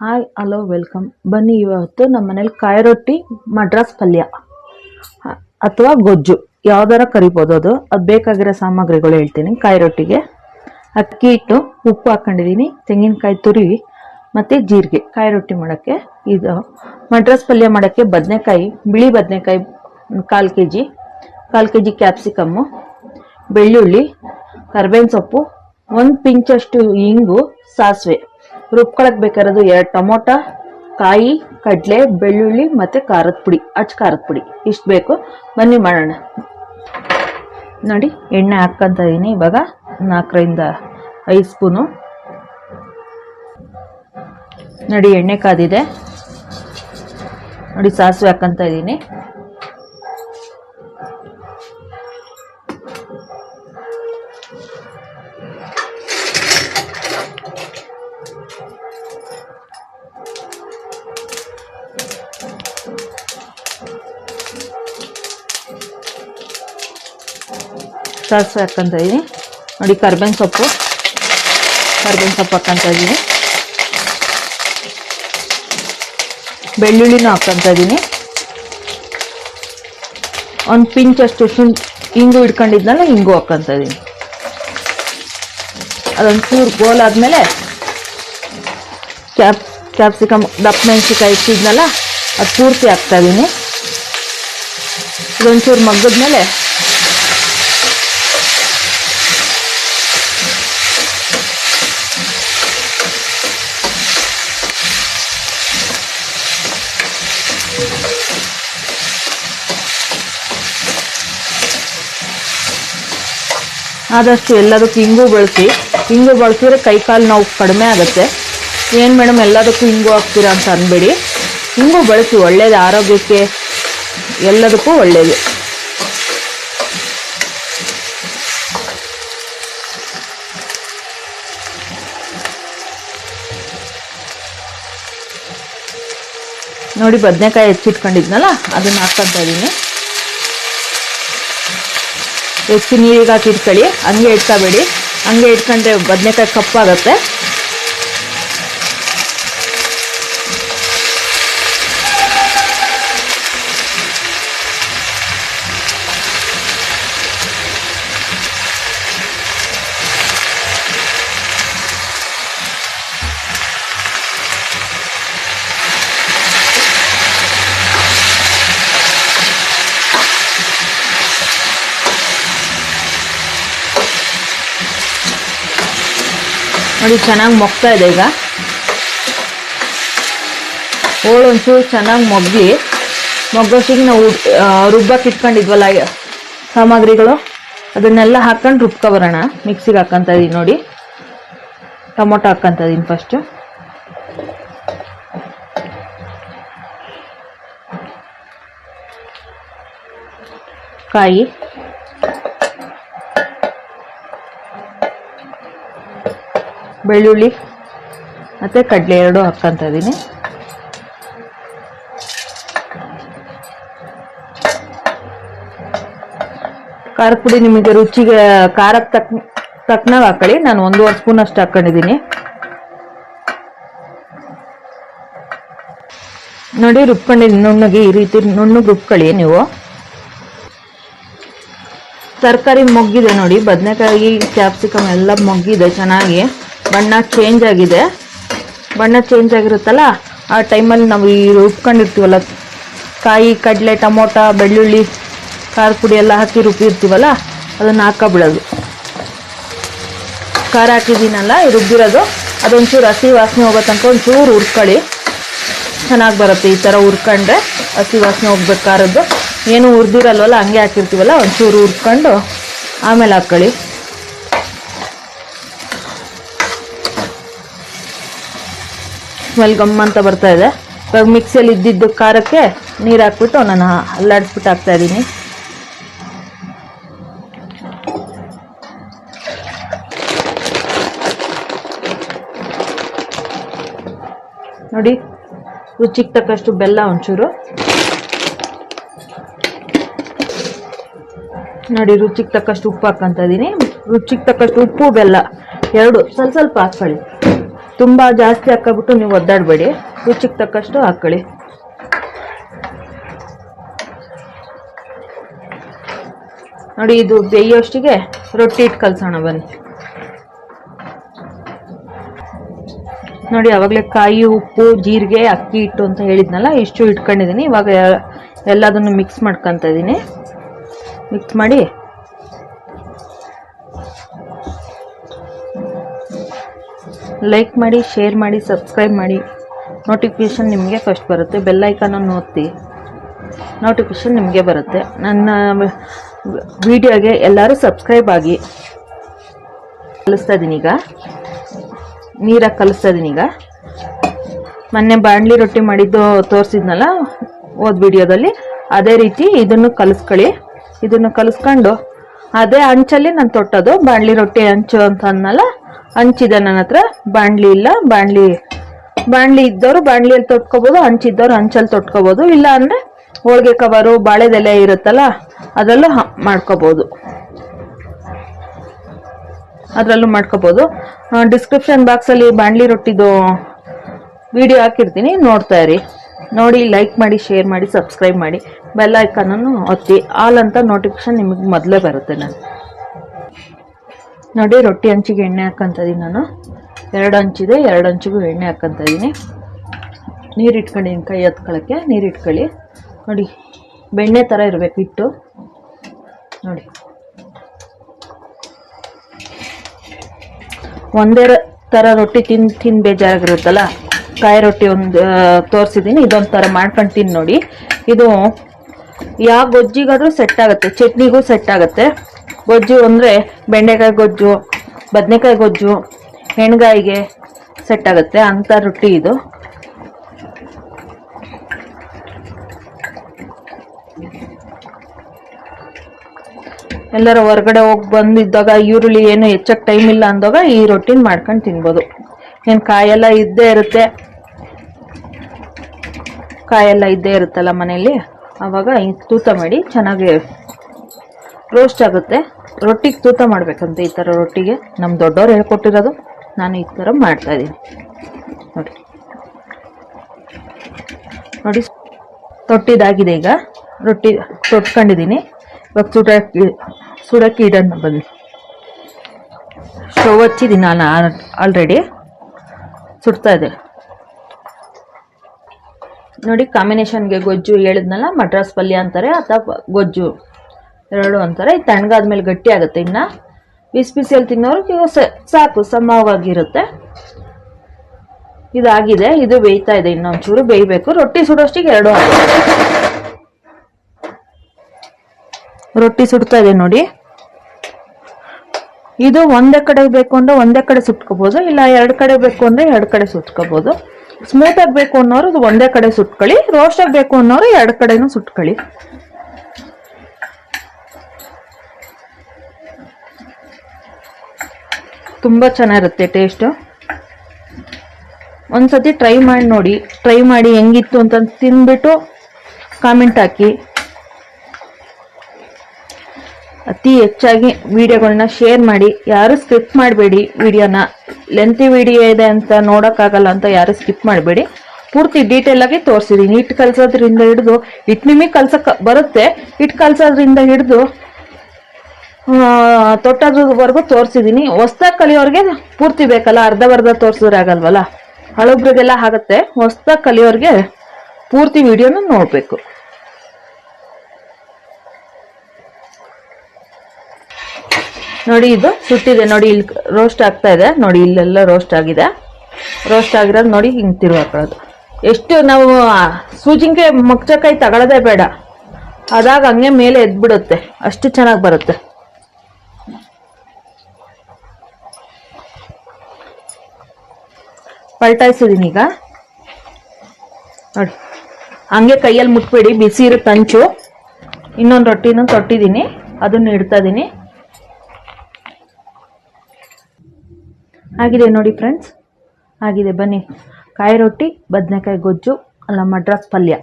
Hi hello welcome ಬನ್ನಿ, ಇವತ್ತು ನಮ್ಮ ಮನೇಲಿ ಕಾಯಿ ರೊಟ್ಟಿ, ಮಡ್ರಾಸ್ ಪಲ್ಯ. ಅಥವಾ ಗೊಜ್ಜು, ಯಾವ್ದಾರ ಕರಿಬೋದು ಅದು. ಅದು ಬೇಕಾಗಿರೋ ಸಾಮಗ್ರಿಗಳು ಹೇಳ್ತೀನಿ ಕಾಯಿ ರೊಟ್ಟಿಗೆ. ಅಕ್ಕಿ ಹಿಟ್ಟು, ಉಪ್ಪು ಹಾಕೊಂಡಿದ್ದೀನಿ ತೆಂಗಿನಕಾಯಿ ತುರಿ, ಮತ್ತು ಜೀರಿಗೆ. ಕಾಯಿ ರೊಟ್ಟಿ ಮಾಡೋಕ್ಕೆ ಇದು. ಮಡ್ರಾಸ್ ಪಲ್ಯ ಮಾಡೋಕ್ಕೆ ಬದನೆಕಾಯಿ, ಬಿಳಿ ಬದನೆಕಾಯಿ, ಕಾಲು ಕೆ ಜಿ ಕಾಲು ಕೆ ಜಿ ಕ್ಯಾಪ್ಸಿಕಮ್ಮು, ಬೆಳ್ಳುಳ್ಳಿ, ಕರ್ಬೇವಿನ ಸೊಪ್ಪು, ಒಂದು ಪಿಂಚಷ್ಟು ಇಂಗು, ಸಾಸಿವೆ. ರುಬ್ಕೊಳಕ್ ಬೇಕಾಗಿರೋದು ಎರಡು ಟೊಮೊಟೊ, ಕಾಯಿ, ಕಡಲೆ, ಬೆಳ್ಳುಳ್ಳಿ ಮತ್ತೆ ಖಾರದ ಪುಡಿ, ಅಚ್ಚ ಖಾರದ ಪುಡಿ. ಇಷ್ಟು ಬೇಕು. ಬನ್ನಿ ಮಾಡೋಣ. ನೋಡಿ, ಎಣ್ಣೆ ಹಾಕ್ಕೊಂತ ಇದ್ದೀನಿ ಇವಾಗ ನಾಲ್ಕರಿಂದ ಐದು ಸ್ಪೂನು. ನೋಡಿ, ಎಣ್ಣೆ ಕಾದಿದೆ. ನೋಡಿ, ಸಾಸಿವೆ ಹಾಕ್ಕೊತ ಇದ್ದೀನಿ ಸಾಸಿವೆ ಹಾಕ್ಕೊಂತ ಇದ್ದೀನಿ ನೋಡಿ, ಕರ್ಬೇವಿನ ಸೊಪ್ಪು. ಕರ್ಬೇವಿನ ಸೊಪ್ಪು ಹಾಕ್ಕೊಂತ ಇದ್ದೀನಿ ಬೆಳ್ಳುಳ್ಳಿನೂ ಹಾಕ್ಕೊಂತ ಇದ್ದೀನಿ ಒಂದು ಪಿಂಚಷ್ಟು ಶುಂ ಹಿಂಗು ಇಟ್ಕೊಂಡಿದ್ನಲ್ಲ ಹಿಂಗು ಹಾಕ್ಕೊಂತ ಇದ್ದೀನಿ ಅದೊಂದು ಚೂರು ಗೋಲ್ ಆದಮೇಲೆ ಕ್ಯಾಪ್, ಕ್ಯಾಪ್ಸಿಕಮ್, ದಪ್ಪ ಮೆಣಸಿಕಾಯಿ ಇಟ್ಟಿದ್ನಲ್ಲ, ಅದು ಪೂರ್ತಿ ಹಾಕ್ತಾ ಇದ್ದೀನಿ ಇದೊಂಚೂರು ಮಗ್ಗದ್ಮೇಲೆ ಆದಷ್ಟು ಎಲ್ಲದಕ್ಕೂ ಹಿಂಗೂ ಬಳಸಿ. ಇಂಗು ಬಳಸಿದ್ರೆ ಕೈ ಕಾಲು ನೋವು ಕಡಿಮೆ ಆಗುತ್ತೆ. ಏನು ಮೇಡಮ್ ಎಲ್ಲದಕ್ಕೂ ಹಿಂಗೂ ಹಾಕ್ತೀರಾ ಅಂತ ಅನ್ಬೇಡಿ. ಹಿಂಗೂ ಬಳಸಿ ಒಳ್ಳೆಯದು ಆರೋಗ್ಯಕ್ಕೆ ಎಲ್ಲದಕ್ಕೂ ಒಳ್ಳೆಯದು ನೋಡಿ, ಬದನೆಕಾಯಿ ಹೆಚ್ಚಿಟ್ಕೊಂಡಿದ್ನಲ್ಲ, ಅದನ್ನ ಹಾಕ್ಕೊಂತ ಇದ್ದೀನಿ. ಹೆಚ್ಚು ನೀರಿಗೆ ಹಾಕಿ ಇಟ್ಕೊಳ್ಳಿ. ಹಂಗೆ ಇಟ್ಕೋಬೇಡಿ. ಹಂಗೆ ಇಟ್ಕೊಂಡ್ರೆ ಬದನೆಕಾಯಿ ಕಪ್ಪಾಗತ್ತೆ. ನೋಡಿ, ಚೆನ್ನಾಗಿ ಮೊಗ್ತಾ ಇದೆ ಈಗ. ಹೋಳು ಒಂಚೂರು ಚೆನ್ನಾಗಿ ಮೊಗ್ಗಿ, ಮೊಗ್ಗೋಷ್ಟಿಗೆ ನಾವು ರುಬ್ಬಕ್ಕೆ ಇಟ್ಕೊಂಡಿದ್ವಲ್ಲ ಸಾಮಗ್ರಿಗಳು. ಅದನ್ನೆಲ್ಲ ಹಾಕ್ಕೊಂಡು ರುಬ್ಕೊ ಬರೋಣ ಮಿಕ್ಸಿಗೆ ಹಾಕ್ಕೊತ ಇದೀನಿ ನೋಡಿ. ಟೊಮೊಟೊ ಹಾಕ್ಕೊತ ಇದೀನಿ ಫಸ್ಟು ಕಾಯಿ. ಬೆಳ್ಳುಳ್ಳಿ ಮತ್ತು ಕಡಲೆ ಎರಡು ಹಾಕ್ಕೊತ ಇದ್ದೀನಿ ಖಾರ ಪುಡಿ ನಿಮಗೆ ರುಚಿಗೆ, ಖಾರಕ್ಕೆ ತಕ್ ತಕ್ಕನಾಗ ಹಾಕೊಳ್ಳಿ. ನಾನು ಒಂದೂವರೆ ಸ್ಪೂನ್ ಅಷ್ಟು ಹಾಕೊಂಡಿದ್ದೀನಿ. ನೋಡಿ ರುಬ್ಕೊಂಡಿದ್ದೀನಿ ನುಣ್ಣಗೆ ಈ ರೀತಿ ನುಣ್ಣಗೆ ರುಬ್ಕೊಳ್ಳಿ ನೀವು. ತರಕಾರಿ ಮೊಗ್ಗಿದೆ ನೋಡಿ. ಬದನೆಕಾಯಿ, ಕ್ಯಾಪ್ಸಿಕಮ್ ಎಲ್ಲ ಮೊಗ್ಗಿದೆ ಚೆನ್ನಾಗಿ. ಬಣ್ಣ ಚೇಂಜ್ ಆಗಿದೆ. ಬಣ್ಣ ಚೇಂಜ್ ಆಗಿರುತ್ತಲ್ಲ, ಆ ಟೈಮಲ್ಲಿ ನಾವು ಈ ರುಬ್ಕೊಂಡಿರ್ತೀವಲ್ಲ, ಕಾಯಿ, ಕಡಲೆ, ಟೊಮೊಟ, ಬೆಳ್ಳುಳ್ಳಿ, ಖಾರ ಪುಡಿ ಎಲ್ಲ ಹಾಕಿ ರುಬ್ಬಿರ್ತೀವಲ್ಲ, ಅದನ್ನು ಹಾಕೊಬಿಡೋದು. ಖಾರ ಹಾಕಿದ್ದೀನಲ್ಲ ರುಬ್ಬಿರೋದು, ಅದೊಂಚೂರು ಹಸಿ ವಾಸನೆ ಹೋಗೋ ತನಕ ಒಂಚೂರು ಹುರ್ಕೊಳ್ಳಿ. ಚೆನ್ನಾಗಿ ಬರುತ್ತೆ ಈ ಥರ ಹುರ್ಕೊಂಡ್ರೆ, ಹಸಿ ವಾಸನೆ ಹೋಗ್ಬೇಕು ಖಾರದ್ದು ಏನು ಹುರಿದಿರಲ್ವಲ್ಲ, ಹಂಗೆ ಹಾಕಿರ್ತೀವಲ್ಲ, ಒಂಚೂರು ಹುರ್ಕೊಂಡು ಆಮೇಲೆ ಹಾಕ್ಕೊಳ್ಳಿ ಸ್ಮೆಲ್ ಗಮ್ ಅಂತ ಬರ್ತಾ ಇದೆ. ಇವಾಗ ಮಿಕ್ಸಿಯಲ್ಲಿ ಇದ್ದಿದ್ದು ಖಾರಕ್ಕೆ ನೀರು ಹಾಕ್ಬಿಟ್ಟು ನಾನು ಅಲ್ಲಾಡಿಸ್ಬಿಟ್ಟು ಹಾಕ್ತಾ ಇದ್ದೀನಿ. ನೋಡಿ, ರುಚಿಗೆ ತಕ್ಕಷ್ಟು ಬೆಲ್ಲ ಒಂಚೂರು. ನೋಡಿ, ರುಚಿಗೆ ತಕ್ಕಷ್ಟು ಉಪ್ಪು ಹಾಕಂತ ಇದ್ದೀನಿ. ರುಚಿಗೆ ತಕ್ಕಷ್ಟು ಉಪ್ಪು, ಬೆಲ್ಲ. ಎರಡು ಸ್ವಲ್ಪ ಸ್ವಲ್ಪ ಹಾಕ್ಕೊಳ್ಳಿ. ತುಂಬ ಜಾಸ್ತಿ ಹಾಕ್ಕೊಬಿಟ್ಟು ನೀವು ಒದ್ದಾಡಬೇಡಿ. ರುಚಿಗೆ ತಕ್ಕಷ್ಟು ಹಾಕ್ಕೊಳ್ಳಿ ನೋಡಿ, ಇದು ಬೇಯೋಷ್ಟಿಗೆ ರೊಟ್ಟಿ ಇಟ್ಟು ಕಲ್ಸೋಣ ಬನ್ನಿ. ನೋಡಿ ಆವಾಗಲೇ ಕಾಯಿ, ಉಪ್ಪು, ಜೀರಿಗೆ, ಅಕ್ಕಿ ಹಿಟ್ಟು ಅಂತ ಹೇಳಿದ್ನಲ್ಲ, ಇಷ್ಟು ಇಟ್ಕೊಂಡಿದ್ದೀನಿ. ಇವಾಗ ಎಲ್ಲದನ್ನು ಮಿಕ್ಸ್ ಮಾಡ್ಕೊತ ಇದ್ದೀನಿ ಮಿಕ್ಸ್ ಮಾಡಿ ಲೈಕ್ ಮಾಡಿ ಶೇರ್ ಮಾಡಿ ಸಬ್ಸ್ಕ್ರೈಬ್ ಮಾಡಿ. ನೋಟಿಫಿಕೇಷನ್ ನಿಮಗೆ ಫಸ್ಟ್ ಬರುತ್ತೆ. ಬೆಲ್ ಅನ್ನು ಒತ್ತಿ. ನೋಟಿಫಿಕೇಷನ್ ನಿಮಗೆ ಬರುತ್ತೆ. ನನ್ನ ವಿಡಿಯೋಗೆ ಎಲ್ಲರೂ ಸಬ್ಸ್ಕ್ರೈಬ್ ಆಗಿ. ಕಲಿಸ್ತಾ ಇದ್ದೀನಿ ಈಗ. ನೀರಾಗಿ ಕಲಿಸ್ತಾ ಇದ್ದೀನಿ ಈಗ. ಮೊನ್ನೆ ಬಾಣಲಿ ರೊಟ್ಟಿ ಮಾಡಿದ್ದು ತೋರಿಸಿದ್ನಲ್ಲ ಓದ್ ವಿಡಿಯೋದಲ್ಲಿ ಅದೇ ರೀತಿ ಇದನ್ನು ಕಲಿಸ್ಕೊಳ್ಳಿ. ಇದನ್ನು ಕಲಿಸ್ಕೊಂಡು, ಅದೇ ಅಂಚಲ್ಲಿ ನಾನು ತೊಟ್ಟೋದು, ಬಾಣಲಿ ರೊಟ್ಟಿ ಹಂಚು ಅಂತ ಅಂದ್ನಲ್ಲ ಹಂಚಿದೆ ನನ್ನ ಹತ್ರ ಬಾಣ್ಲಿ ಇಲ್ಲ, ಬಾಣ್ಲಿ, ಬಾಣಲಿ ಇದ್ದವರು ಬಾಣಲಿಯಲ್ಲಿ ತೊಟ್ಕೋಬೋದು, ಹಂಚಿದ್ದವ್ರು ಹಂಚಲ್ಲಿ ತೊಟ್ಕೋಬೋದು. ಇಲ್ಲ ಅಂದರೆ ಹೋಳಿಗೆ ಕವರು ಬಾಳೆದೆಲೆ ಇರುತ್ತಲ್ಲ, ಅದರಲ್ಲೂ ಮಾಡ್ಕೋಬೋದು. ಅದರಲ್ಲೂ ಮಾಡ್ಕೋಬೋದು. ಡಿಸ್ಕ್ರಿಪ್ಷನ್ ಬಾಕ್ಸಲ್ಲಿ ಬಾಣ್ಲಿ ರೊಟ್ಟಿದು ವಿಡಿಯೋ ಹಾಕಿರ್ತೀನಿ, ನೋಡ್ತಾ ಇರಿ. ನೋಡಿ ಲೈಕ್ ಮಾಡಿ ಶೇರ್ ಮಾಡಿ ಸಬ್ಸ್ಕ್ರೈಬ್ ಮಾಡಿ. ಬೆಲ್ ಐಕಾನನ್ನು ಒತ್ತಿ ಆಲ್ ಅಂತ ನೋಟಿಫಿಕೇಶನ್ ನಿಮಗೆ ಮೊದಲೇ ಬರುತ್ತೆ ನಾನು. ನೋಡಿ, ರೊಟ್ಟಿ ಹಂಚಿಗೆ ಎಣ್ಣೆ ಹಾಕ್ಕಂತದೀನಿ ನಾನು. ಎರಡು ಹಂಚಿದೆ ಎರಡು ಹಂಚಿಗೂ ಎಣ್ಣೆ ಹಾಕ್ಕೊಂತ ಇದ್ದೀನಿ ನೀರು ಇಟ್ಕೊಂಡಿದ್ದೀನಿ ಕೈ ಹತ್ಕೊಳ್ಳೋಕ್ಕೆ ನೀರು ಇಟ್ಕೊಳ್ಳಿ. ನೋಡಿ, ಬೆಣ್ಣೆ ಥರ ಇರಬೇಕು ಹಿಟ್ಟು. ನೋಡಿ. ಒಂದೇ ಥರ ರೊಟ್ಟಿ ತಿನ್ ತಿಂದು ಬೇಜಾರಾಗಿರುತ್ತಲ್ಲ? ಕಾಯಿ ರೊಟ್ಟಿ ಒಂದು ತೋರಿಸಿದ್ದೀನಿ ಇದೊಂದು ಥರ ಮಾಡ್ಕೊಂಡು ತಿಂದು ನೋಡಿ. ಇದು, ಯಾವ ಗೊಜ್ಜಿಗಾದರೂ ಸೆಟ್ ಆಗುತ್ತೆ, ಚಟ್ನಿಗೂ ಸೆಟ್ ಆಗುತ್ತೆ. ಗೊಜ್ಜು ಅಂದರೆ ಬೆಂಡೆಕಾಯಿ ಗೊಜ್ಜು, ಬದನೆಕಾಯಿ ಗೊಜ್ಜು, ಹೆಣ್ಗಾಯಿಗೆ ಸೆಟ್ ಆಗುತ್ತೆ. ಅಂಥ ರೊಟ್ಟಿ ಇದು. ಎಲ್ಲರ ಹೊರಗಡೆ ಹೋಗಿ ಬಂದಿದ್ದಾಗ ಈರುಳ್ಳಿ ಏನು ಹೆಚ್ಚಕ್ಕೆ ಟೈಮ್ ಇಲ್ಲ ಅಂದಾಗ ಈ ರೊಟ್ಟಿನ ಮಾಡ್ಕೊಂಡು ತಿನ್ಬೋದು. ಏನು ಕಾಯೆಲ್ಲ ಇದ್ದೇ ಇರುತ್ತೆ? ಕಾಯೆಲ್ಲ ಇದ್ದೇ ಇರುತ್ತಲ್ಲ ಮನೆಯಲ್ಲಿ? ಆವಾಗ ತೂತ ಮಾಡಿ ಚೆನ್ನಾಗಿ ರೋಸ್ಟ್ ಆಗುತ್ತೆ. ರೊಟ್ಟಿಗೆ ತೂತ ಮಾಡ್ಬೇಕಂತೆ ಈ ಥರ ರೊಟ್ಟಿಗೆ. ನಮ್ಮ ದೊಡ್ಡವ್ರು ಹೇಳ್ಕೊಟ್ಟಿರೋದು. ನಾನು ಈ ಥರ ಮಾಡ್ತಾ ಇದ್ದೀನಿ. ನೋಡಿ. ನೋಡಿ. ತೊಟ್ಟಿದಾಗಿದೆ ಈಗ. ರೊಟ್ಟಿ ತೊಟ್ಕೊಂಡಿದ್ದೀನಿ. ಇವಾಗ ಸುಡಕ್ಕೆ ಸುಡಕ್ಕೆ ಇಡೋಣ ಬನ್ನಿ. ಸ್ಟವ್ ಹಚ್ಚಿದ್ದೀನಿ ನಾನು ಆಲ್ರೆಡಿ ಸುಡ್ತಾ ಇದೆ ನೋಡಿ ಕಾಂಬಿನೇಷನ್ಗೆ ಗೊಜ್ಜು ಹೇಳಿದ್ನಲ್ಲ ಮಡ್ರಾಸ್ ಪಲ್ಯ ಅಂತಾರೆ, ಅಥವಾ ಗೊಜ್ಜು. ಎರಡು ಅಂತಾರೆ. ಇದು ತಣ್ಣಗಾದ್ಮೇಲೆ ಗಟ್ಟಿ ಆಗುತ್ತೆ ಇನ್ನು. ಬಿಸಿ ಬಿಸಿಯಲ್ಲಿ ತಿನ್ನೋರು ಸಾಕು ಸಮವಾಗಿರುತ್ತೆ ಇದಾಗಿದೆ, ಇದು ಬೇಯ್ತಾ ಇದೆ, ಇನ್ನೊಂಚೂರು ಬೇಯಬೇಕು. ರೊಟ್ಟಿ ಸುಡೋಷ್ಟಿಗೆ ಎರಡು ರೊಟ್ಟಿ ಸುಡ್ತಾ ಇದೆ ನೋಡಿ. ಇದು ಒಂದೇ ಕಡೆ ಬೇಕು ಅಂದ್ರೆ ಒಂದೇ ಕಡೆ ಸುಟ್ಕೋಬಹುದು ಇಲ್ಲ ಎರಡು ಕಡೆ ಬೇಕು ಅಂದ್ರೆ ಎರಡು ಕಡೆ ಸುಟ್ಕೋಬಹುದು ಸ್ಮೂತ್ ಆಗಬೇಕು ಅನ್ನೋರು ಒಂದೇ ಕಡೆ ಸುಟ್ಕೊಳ್ಳಿ ರೋಸ್ಟ್ ಆಗಬೇಕು ಅನ್ನೋರು ಎರಡು ಕಡೆನೂ ಸುಟ್ಕೊಳ್ಳಿ. ತುಂಬ ಚೆನ್ನಾಗಿರುತ್ತೆ ಟೇಸ್ಟು ಒಂದ್ಸತಿ ಟ್ರೈ ಮಾಡಿ ನೋಡಿ ಟ್ರೈ ಮಾಡಿ ಹೆಂಗಿತ್ತು ಅಂತ ತಿಂದ್ಬಿಟ್ಟು ಕಾಮೆಂಟ್ ಹಾಕಿ. ಅತಿ ಹೆಚ್ಚಾಗಿ ವಿಡಿಯೋಗಳನ್ನ ಶೇರ್ ಮಾಡಿ. ಯಾರು ಸ್ಕಿಪ್ ಮಾಡಬೇಡಿ ವಿಡಿಯೋನ ಲೆಂತಿ ವಿಡಿಯೋ ಇದೆ ಅಂತ ನೋಡೋಕ್ಕಾಗಲ್ಲ ಅಂತ ಯಾರು ಸ್ಕಿಪ್ ಮಾಡಬೇಡಿ. ಪೂರ್ತಿ ಡೀಟೇಲ್ ಆಗಿ ತೋರಿಸಿದ್ದೀನಿ ಹಿಟ್ಟು ಕಲ್ಸೋದ್ರಿಂದ ಹಿಡಿದು ಇಟ್ಟು ನಿಮಗೆ ಕಲ್ಸಕ್ಕೆ ಬರುತ್ತೆ. ಹಿಟ್ಟು ಕಲ್ಸೋದ್ರಿಂದ ಹಿಡಿದು ತೊಟ್ಟೋದ್ರವರೆಗೂ ತೋರಿಸಿದ್ದೀನಿ ಹೊಸ್ದಾಗಿ ಕಲಿಯೋರಿಗೆ ಪೂರ್ತಿ ಬೇಕಲ್ಲ ಅರ್ಧವರ್ಧ ತೋರಿಸಿದ್ರೆ ಆಗಲ್ವಲ್ಲ? ಹಳಬ್ರಿಗೆಲ್ಲ ಆಗುತ್ತೆ. ಹೊಸ್ದಾಗಿ ಕಲಿಯೋರಿಗೆ ಪೂರ್ತಿ ವಿಡಿಯೋನ ನೋಡಬೇಕು. ನೋಡಿ, ಇದು ಸುಟ್ಟಿದೆ. ನೋಡಿ, ಇಲ್ಲಿ ರೋಸ್ಟ್ ಆಗ್ತಾ ಇದೆ. ನೋಡಿ, ಇಲ್ಲೆಲ್ಲ ರೋಸ್ಟ್ ಆಗಿದೆ. ರೋಸ್ಟ್ ಆಗಿರೋದು ನೋಡಿ, ಹಿಂಗೆ ತಿರು ಎಷ್ಟು ನಾವು ಸೂಜಿಂಗೆ ಮೊಗ್ಚಕಾಯಿ ತಗೊಳ್ಳೋದೇ ಬೇಡ. ಅದಾಗ ಹಂಗೆ ಮೇಲೆ ಎದ್ಬಿಡುತ್ತೆ. ಅಷ್ಟು ಚೆನ್ನಾಗಿ ಬರುತ್ತೆ. ಪಲ್ಟಾಯಿಸಿದೀನಿ ಈಗ. ನೋಡಿ. ಹಂಗೆ ಕೈಯಲ್ಲಿ ಮುಟ್ಬೇಡಿ, ಬಿಸಿ ಇರುತ್ತೆ ತಂಚು ಇನ್ನೊಂದು ರೊಟ್ಟಿನೂ ತೊಟ್ಟಿದ್ದೀನಿ ಅದನ್ನು ಇಡ್ತಾ ಇದ್ದೀನಿ ಆಗಿದೆ ನೋಡಿ ಫ್ರೆಂಡ್ಸ್. ಆಗಿದೆ ಬನ್ನಿ. ಕಾಯಿ ರೊಟ್ಟಿ, ಬದನೆಕಾಯಿ ಗೊಜ್ಜು, ಅಲ್ಲ ಮಡ್ರಾಸ್ ಪಲ್ಯ.